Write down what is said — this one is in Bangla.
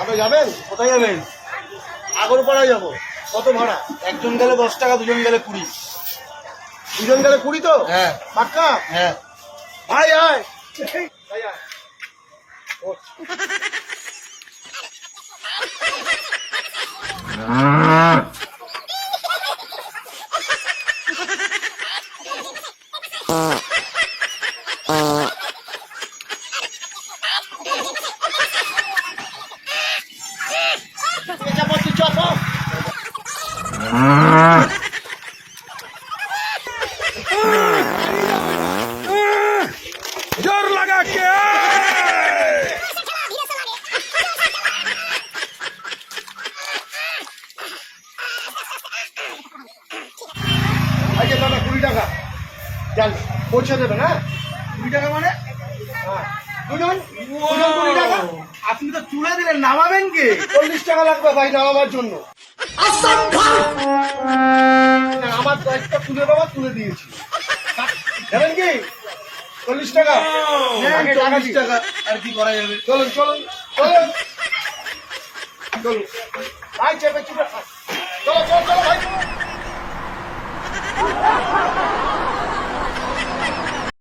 আপনি যাবেন? কোথায় যাবেন? আগরপাড়া যাব। কত ভাড়া? একজন গেলে দশ টাকা দুজন গেলে কুড়ি। দুজন গেলে কুড়ি তো? হ্যাঁ। পাক্কা? হ্যাঁ। ভাই আয়। ভাই আয়। চাপাচ্ছি, চাপা। जोर लगा के এই যে দাদা কুড়ি টাকা যান পৌঁছে দেবেন হ্যাঁ কুড়ি টাকা মানে হ্যাঁ। দুজন দুজন কুড়ি টাকা আপনি তো তুলে দিলেন নামাবেন কে চল্লিশ টাকা লাগবে ভাই নামাবার জন্য না, আমার দায়িত্ব তুলে দেওয়া তুলে দিয়েছি। দেবেন কি? চল্লিশ টাকা। চল্লিশ আর কি করা যাবে? চলুন চলুন চলুন। চলুন। ভাই চেপে চেপে। খান। চলো চলো চলো।